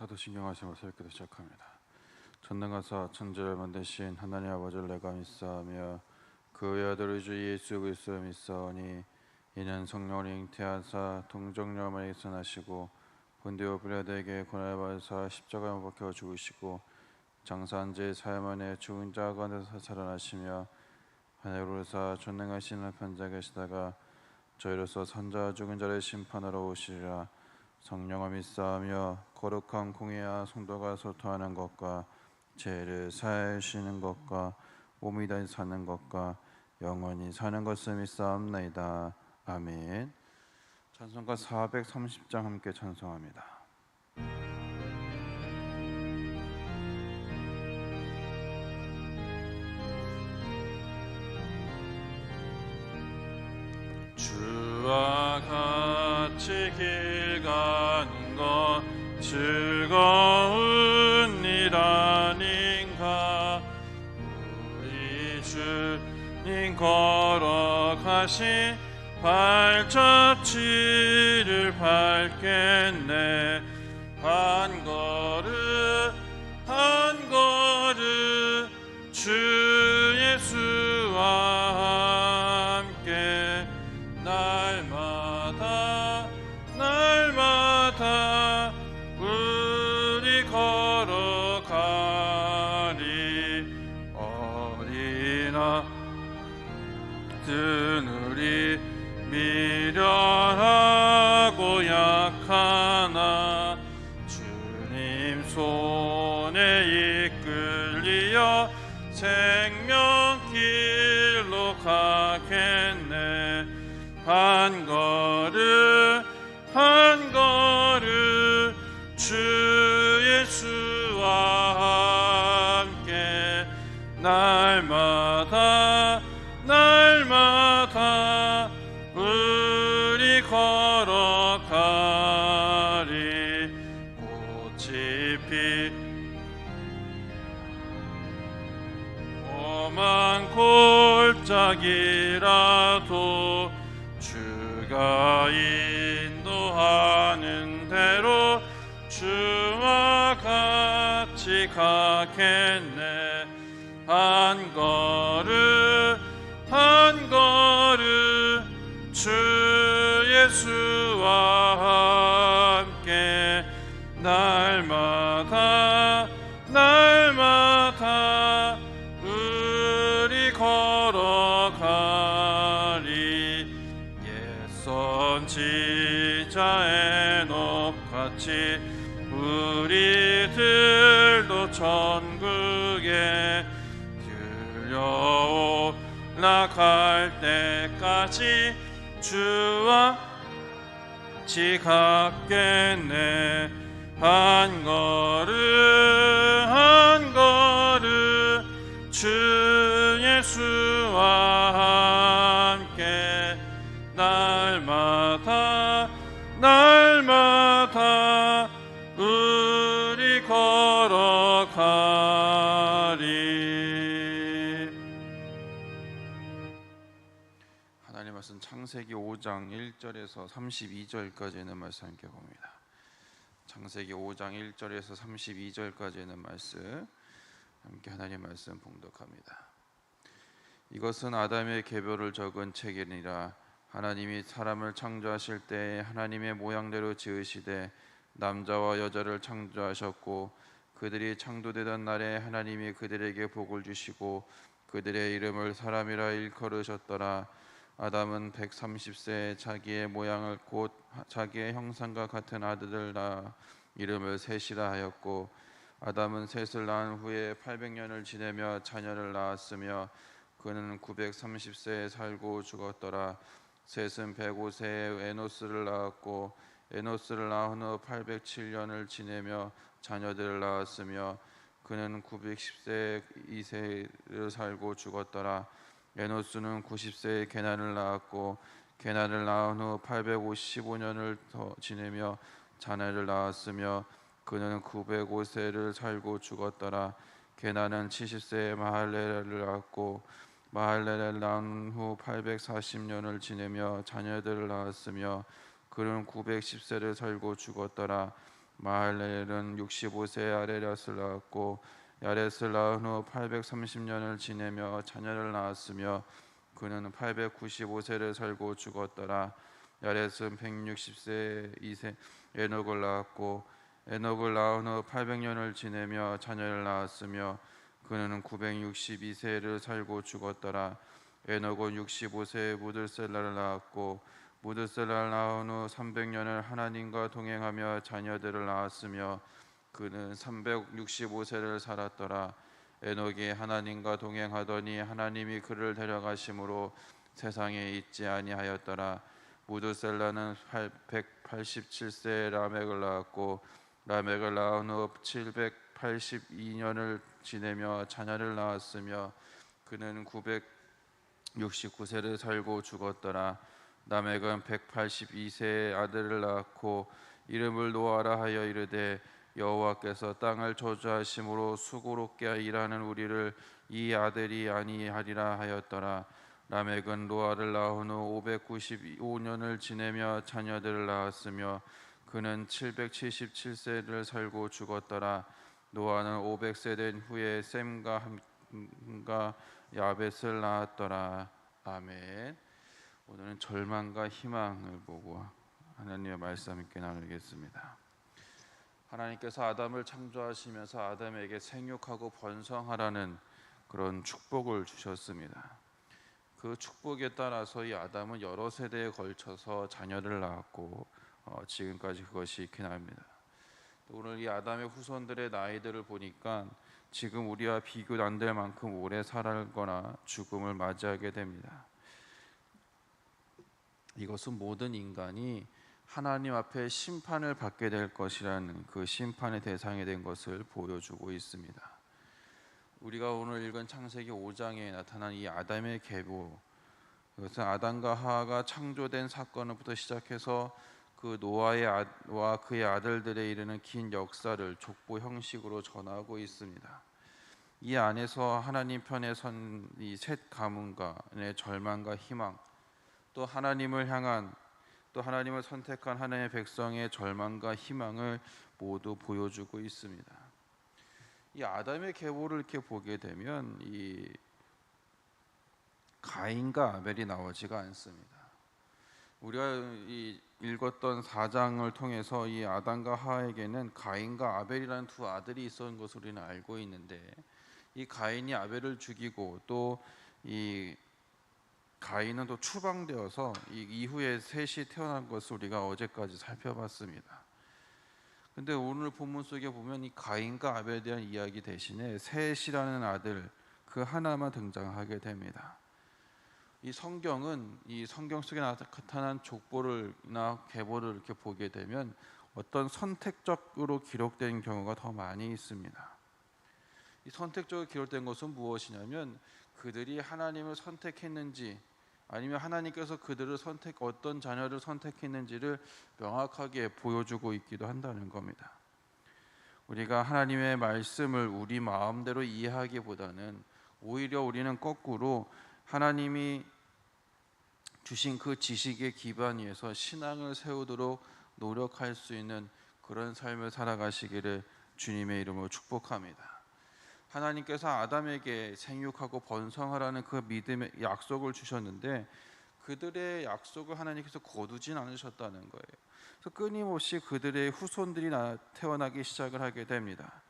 사도신경 하시면 새롭게 시작합니다. 전능하사 천지를 만드신 하나님 아버지를 내가 믿사하며 그의 아들 주 예수 그리스도를 믿사오니 이는 성령을 잉태하사 동정녀만에 선하시고 본디오 빌라드에게 고난을 받으사 십자가에 못 박혀 죽으시고 장사한 지 사흘 만에 죽은 자 가운데서 살아나시며 하늘로 오르사 전능하신 한편자 계시다가 저희로서 산자 죽은 자를 심판하러 오시리라 성령을 믿사하며 거룩한 공예와 성도가 소통하는 것과 죄를 사하시는 것과 몸이 다시 사는 것과 영원히 사는 것을 믿사옵나이다. 아멘. 찬송가 430장 함께 찬송합니다 즐거운 일 아닌가? 우리 주님 걸어가신 발자취를 밟겠네. 한 걸음 kana 피 오만 골짜기라도 주가 인도하는 대로 주와 같이 가겠네. 한 같이 우리들도 천국에 들려올라갈 때까지 주와 갔겠네 한 걸음 한 걸음 주 예수와 함께 날마다 날 창세기 5장 1절에서 32절까지 있는 말씀 함께 봅니다. 창세기 5장 1절에서 32절까지 있는 말씀 함께 하나님 말씀 봉독합니다. 이것은 아담의 계보를 적은 책이니라 하나님이 사람을 창조하실 때 하나님의 모양대로 지으시되 남자와 여자를 창조하셨고 그들이 창조되던 날에 하나님이 그들에게 복을 주시고 그들의 이름을 사람이라 일컬으셨더라 아담은 130세에 자기의 모양을 곧 자기의 형상과 같은 아들을 낳아 이름을 셋이라 하였고 아담은 셋을 낳은 후에 800년을 지내며 자녀를 낳았으며 그는 930세에 살고 죽었더라. 셋은 105세에 에노스를 낳았고 에노스를 낳은 후 807년을 지내며 자녀들을 낳았으며 그는 910세에 이세를 살고 죽었더라 에노스는 90세에 게난을 낳았고 게난을 낳은 후 855년을 더 지내며 자녀를 낳았으며 그는 905세를 살고 죽었더라. 게난은 70세에 마할레를 낳았고 마할레를 낳은 후 840년을 지내며 자녀들을 낳았으며 그는 910세를 살고 죽었더라. 마할렐은 65세에 아레랴스를 낳았고 야렛을 낳은 후 830년을 지내며 자녀를 낳았으며 그는 895세를 살고 죽었더라. 야렛은 160세에 이세 에녹을 낳았고 에녹을 낳은 후 800년을 지내며 자녀를 낳았으며 그는 962세를 살고 죽었더라. 에녹은 65세에 무들셀라를 낳았고 무드셀라를 낳은 후 300년을 하나님과 동행하며 자녀들을 낳았으며 그는 365세를 살았더라. 에녹이 하나님과 동행하더니 하나님이 그를 데려가심으로 세상에 있지 아니하였더라. 무드셀라는 187세에 라멕을 낳았고 라멕을 낳은 후 782년을 지내며 자녀를 낳았으며 그는 969세를 살고 죽었더라. 라멕은 182세의 아들을 낳았고 이름을 노아라 하여 이르되 여호와께서 땅을 저주하심으로 수고롭게 일하는 우리를 이 아들이 아니하리라 하였더라. 라멕은 노아를 낳은 후 595년을 지내며 자녀들을 낳았으며 그는 777세를 살고 죽었더라. 노아는 500세 된 후에 셈과 함과 야벳을 낳았더라. 아멘. 오늘은 절망과 희망을 보고 하나님의 말씀 함께 나누겠습니다. 하나님께서 아담을 창조하시면서 아담에게 생육하고 번성하라는 그런 축복을 주셨습니다. 그 축복에 따라서 이 아담은 여러 세대에 걸쳐서 자녀를 낳았고 어, 지금까지 그것이 있긴 합니다. 오늘 이 아담의 후손들의 나이들을 보니까 지금 우리와 비교 안 될 만큼 오래 살거나 죽음을 맞이하게 됩니다. 이것은 모든 인간이 하나님 앞에 심판을 받게 될 것이라는 그 심판의 대상이 된 것을 보여주고 있습니다. 우리가 오늘 읽은 창세기 5장에 나타난 이 아담의 계보 이것은 아담과 하하가 창조된 사건부터 시작해서 그 노아의 아와 그의 아들들에 이르는 긴 역사를 족보 형식으로 전하고 있습니다. 이 안에서 하나님 편에 선 이 셋 가문과의 절망과 희망, 또 하나님을 향한 또 하나님을 선택한 하나님의 백성의 절망과 희망을 모두 보여주고 있습니다. 이 아담의 계보를 이렇게 보게 되면 이 가인과 아벨이 나오지가 않습니다. 우리가 이 읽었던 사장을 통해서 이 아담과 하에게는 가인과 아벨이라는 두 아들이 있었던 것을 우리는 알고 있는데 이 가인이 아벨을 죽이고 또이 가인은 또 추방되어서 이 이후에 셋이 태어난 것을 우리가 어제까지 살펴봤습니다. 근데 오늘 본문 속에 보면 이 가인과 아벨에 대한 이야기 대신에 셋이라는 아들 그 하나만 등장하게 됩니다. 이 성경은 이 성경 속에 나타난 족보를나 계보를 이렇게 보게 되면 어떤 선택적으로 기록된 경우가 더 많이 있습니다. 이 선택적으로 기록된 것은 무엇이냐면 그들이 하나님을 선택했는지 아니면 하나님께서 그들을 선택 어떤 자녀를 선택했는지를 명확하게 보여주고 있기도 한다는 겁니다. 우리가 하나님의 말씀을 우리 마음대로 이해하기보다는 오히려 우리는 거꾸로 하나님이 주신 그 지식의 기반 위에서 신앙을 세우도록 노력할 수 있는 그런 삶을 살아가시기를 주님의 이름으로 축복합니다. 하나님께서 아담에게 생육하고 번성하라는 그 믿음의 약속을 주셨는데 그들의 약속을 하나님께서 거두진 않으셨다는 거예요. 그래서 끊임없이 그들의 후손들이 태어나기 시작을 하게 됩니다.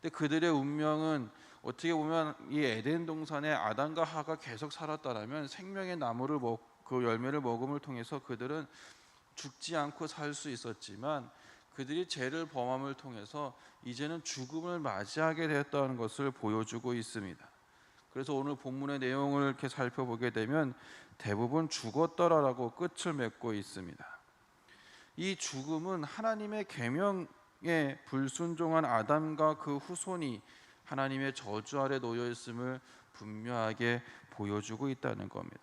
근데 그들의 운명은 어떻게 보면 이 에덴 동산에 아담과 하가 계속 살았다라면 생명의 나무를 먹 그 열매를 먹음을 통해서 그들은 죽지 않고 살 수 있었지만 그들이 죄를 범함을 통해서 이제는 죽음을 맞이하게 되었다는 것을 보여주고 있습니다. 그래서 오늘 본문의 내용을 이렇게 살펴보게 되면 대부분 죽었더라라고 끝을 맺고 있습니다. 이 죽음은 하나님의 계명에 불순종한 아담과 그 후손이 하나님의 저주 아래 놓여 있음을 분명하게 보여주고 있다는 겁니다.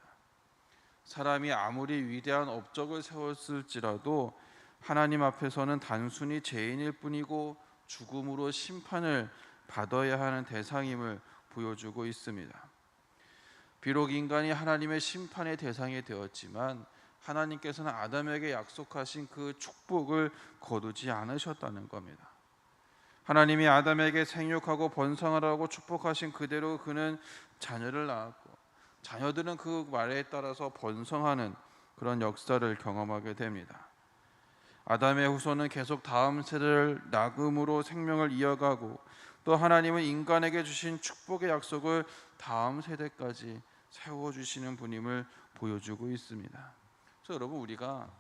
사람이 아무리 위대한 업적을 세웠을지라도 하나님 앞에서는 단순히 죄인일 뿐이고 죽음으로 심판을 받아야 하는 대상임을 보여주고 있습니다. 비록 인간이 하나님의 심판의 대상이 되었지만 하나님께서는 아담에게 약속하신 그 축복을 거두지 않으셨다는 겁니다. 하나님이 아담에게 생육하고 번성하라고 축복하신 그대로 그는 자녀를 낳았고 자녀들은 그 말에 따라서 번성하는 그런 역사를 경험하게 됩니다. 아담의 후손은 계속 다음 세대를 낳음으로 생명을 이어가고 또 하나님은 인간에게 주신 축복의 약속을 다음 세대까지 세워 주시는 분임을 보여주고 있습니다. 그래서 여러분 우리가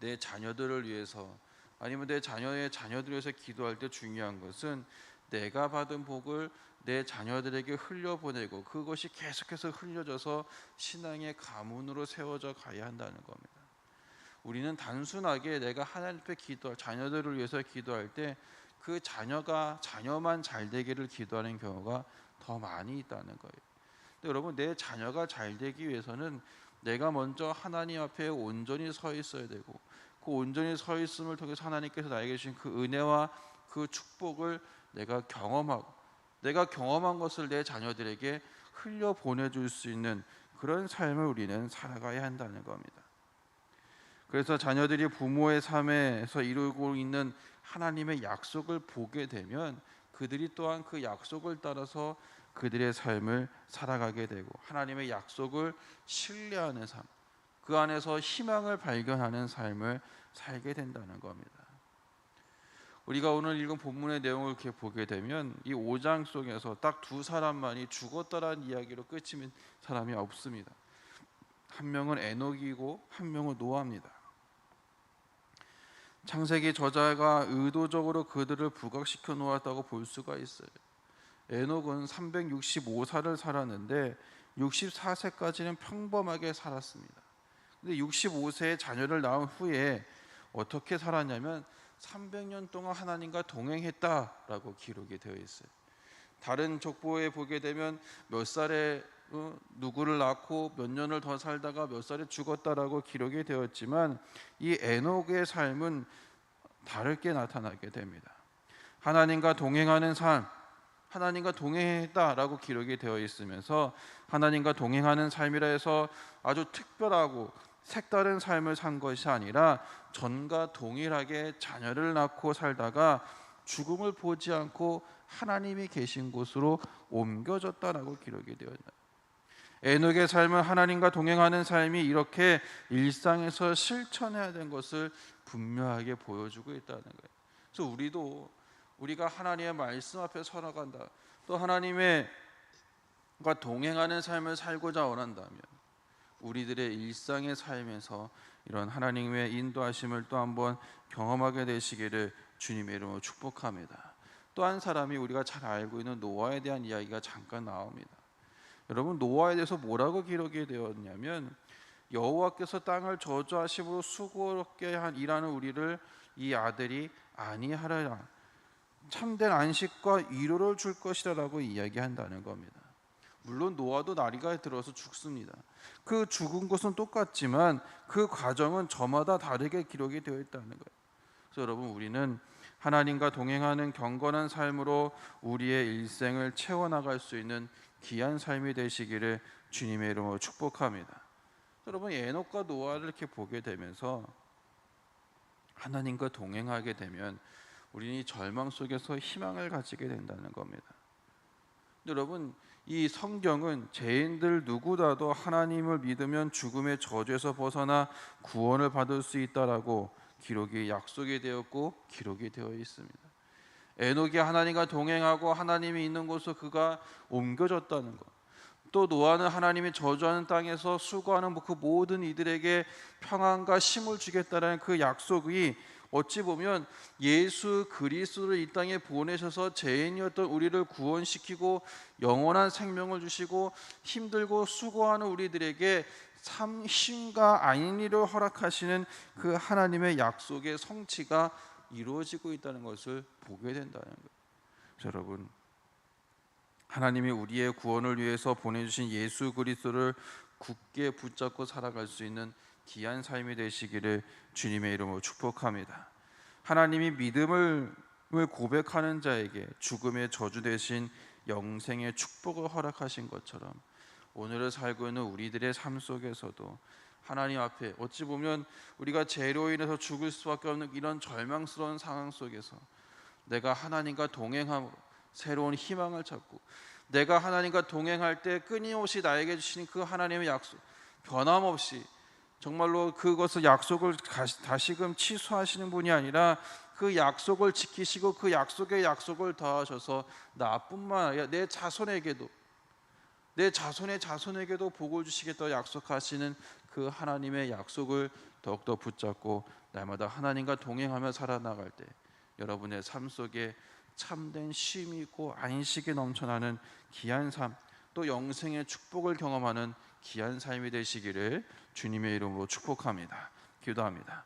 내 자녀들을 위해서 아니면 내 자녀의 자녀들을 위해서 기도할 때 중요한 것은 내가 받은 복을 내 자녀들에게 흘려보내고 그것이 계속해서 흘려져서 신앙의 가문으로 세워져 가야 한다는 겁니다. 우리는 단순하게 내가 하나님 앞에 기도할 자녀들을 위해서 기도할 때 그 자녀가 자녀만 잘 되기를 기도하는 경우가 더 많이 있다는 거예요. 근데 여러분 내 자녀가 잘 되기 위해서는 내가 먼저 하나님 앞에 온전히 서 있어야 되고 그 온전히 서 있음을 통해서 하나님께서 나에게 주신 그 은혜와 그 축복을 내가 경험하고 내가 경험한 것을 내 자녀들에게 흘려 보내줄 수 있는 그런 삶을 우리는 살아가야 한다는 겁니다. 그래서 자녀들이 부모의 삶에서 이루고 있는 하나님의 약속을 보게 되면 그들이 또한 그 약속을 따라서 그들의 삶을 살아가게 되고 하나님의 약속을 신뢰하는 삶, 그 안에서 희망을 발견하는 삶을 살게 된다는 겁니다. 우리가 오늘 읽은 본문의 내용을 이렇게 보게 되면 이 5장 속에서 딱 두 사람만이 죽었다라는 이야기로 끝이는 사람이 없습니다. 한 명은 에녹이고 한 명은 노아입니다. 창세기 저자가 의도적으로 그들을 부각시켜 놓았다고 볼 수가 있어요. 에녹은 365살을 살았는데 64세까지는 평범하게 살았습니다. 근데 65세에 자녀를 낳은 후에 어떻게 살았냐면 300년 동안 하나님과 동행했다라고 기록이 되어 있어요. 다른 족보에 보게 되면 몇 살에 어, 누구를 낳고 몇 년을 더 살다가 몇 살에 죽었다라고 기록이 되었지만 이 에녹의 삶은 다르게 나타나게 됩니다. 하나님과 동행하는 삶, 하나님과 동행했다라고 기록이 되어 있으면서 하나님과 동행하는 삶이라 해서 아주 특별하고 색다른 삶을 산 것이 아니라 전과 동일하게 자녀를 낳고 살다가 죽음을 보지 않고 하나님이 계신 곳으로 옮겨졌다라고 기록이 되어 있나요? 에녹의 삶은 하나님과 동행하는 삶이 이렇게 일상에서 실천해야 된 것을 분명하게 보여주고 있다는 거예요. 그래서 우리도 우리가 하나님의 말씀 앞에 서나간다. 또 하나님의 과 동행하는 삶을 살고자 원한다면 우리들의 일상의 삶에서 이런 하나님의 인도하심을 또 한번 경험하게 되시기를 주님의 이름으로 축복합니다. 또 한 사람이 우리가 잘 알고 있는 노아에 대한 이야기가 잠깐 나옵니다. 여러분 노아에 대해서 뭐라고 기록이 되었냐면 여호와께서 땅을 저주하심으로 수고롭게 한 일하는 우리를 이 아들이 아니하라 참된 안식과 위로를 줄 것이라라고 이야기한다는 겁니다. 물론 노아도 나리가 들어서 죽습니다. 그 죽은 것은 똑같지만 그 과정은 저마다 다르게 기록이 되어 있다는 거예요. 그래서 여러분 우리는 하나님과 동행하는 경건한 삶으로 우리의 일생을 채워 나갈 수 있는 귀한 삶이 되시기를 주님의 이름으로 축복합니다. 여러분 에녹과 노아를 이렇게 보게 되면서 하나님과 동행하게 되면 우리는 절망 속에서 희망을 가지게 된다는 겁니다. 여러분 이 성경은 죄인들 누구라도 하나님을 믿으면 죽음의 저주에서 벗어나 구원을 받을 수 있다라고 기록이 약속이 되었고 기록이 되어 있습니다. 에녹이 하나님과 동행하고 하나님이 있는 곳으로 그가 옮겨졌다는 것. 또 노아는 하나님이 저주하는 땅에서 수고하는 그 모든 이들에게 평안과 힘을 주겠다는 그 약속이 어찌 보면 예수 그리스도를 이 땅에 보내셔서 죄인이었던 우리를 구원시키고 영원한 생명을 주시고 힘들고 수고하는 우리들에게 참 힘과 안일을 허락하시는 그 하나님의 약속의 성취가 이루어지고 있다는 것을 보게 된다는 거예요. 여러분 하나님이 우리의 구원을 위해서 보내주신 예수 그리스도를 굳게 붙잡고 살아갈 수 있는 귀한 삶이 되시기를 주님의 이름으로 축복합니다. 하나님이 믿음을 고백하는 자에게 죽음의 저주 대신 영생의 축복을 허락하신 것처럼 오늘을 살고 있는 우리들의 삶 속에서도 하나님 앞에 어찌 보면 우리가 죄로 인해서 죽을 수밖에 없는 이런 절망스러운 상황 속에서 내가 하나님과 동행함으로 새로운 희망을 찾고 내가 하나님과 동행할 때 끊임없이 나에게 주시는 그 하나님의 약속 변함없이 정말로 그것을 약속을 다시금 취소하시는 분이 아니라 그 약속을 지키시고 그 약속에 약속을 더하셔서 나뿐만 아니라 내 자손에게도 내 자손의 자손에게도 복을 주시겠다 약속하시는 그 하나님의 약속을 더욱더 붙잡고 날마다 하나님과 동행하며 살아나갈 때 여러분의 삶 속에 참된 쉼이 있고 안식이 넘쳐나는 귀한 삶, 또 영생의 축복을 경험하는 귀한 삶이 되시기를 주님의 이름으로 축복합니다. 기도합니다.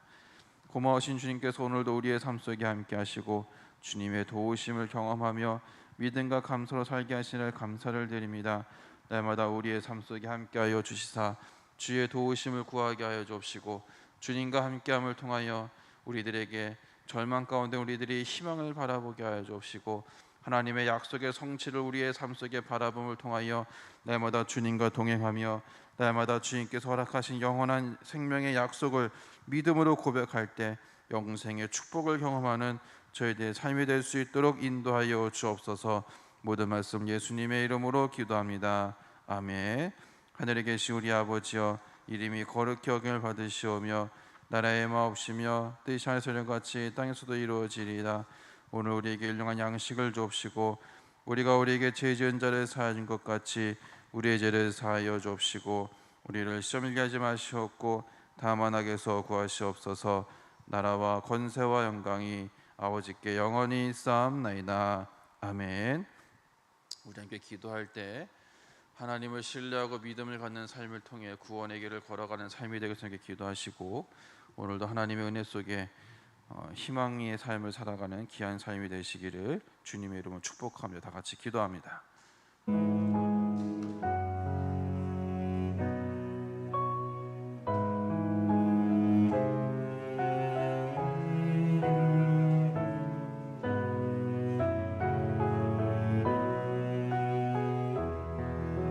고마우신 주님께서 오늘도 우리의 삶 속에 함께 하시고 주님의 도우심을 경험하며 믿음과 감사로 살게 하시는 감사를 드립니다. 날마다 우리의 삶 속에 함께하여 주시사 주의 도우심을 구하게 하여 주옵시고 주님과 함께함을 통하여 우리들에게 절망 가운데 우리들이 희망을 바라보게 하여 주옵시고 하나님의 약속의 성취를 우리의 삶 속에 바라봄을 통하여 날마다 주님과 동행하며 날마다 주님께서 허락하신 영원한 생명의 약속을 믿음으로 고백할 때 영생의 축복을 경험하는 저희들의 삶이 될 수 있도록 인도하여 주옵소서. 모든 말씀 예수님의 이름으로 기도합니다. 아멘. 하늘에 계신 우리 아버지여 이름이 거룩히 여김을 받으시오며 나라의 마옵시며 뜻이 하늘에서 같이 땅에서도 이루어지리이다. 오늘 우리에게 일용한 양식을 주옵시고 우리가 우리에게 죄 지은 자를 사하는 것 같이 우리의 죄를 사하여 주옵시고 우리를 시험에 하지 마시옵고 다만 악에서 구하시옵소서. 나라와 권세와 영광이 아버지께 영원히 쌓옵나이다. 아멘. 우리 함께 기도할 때 하나님을 신뢰하고 믿음을 갖는 삶을 통해 구원의 길을 걸어가는 삶이 되겠습니 기도하시고 오늘도 하나님의 은혜 속에 어, 희망의 삶을 살아가는 귀한 삶이 되시기를 주님의 이름으로 축복합니다. 다 같이 기도합니다.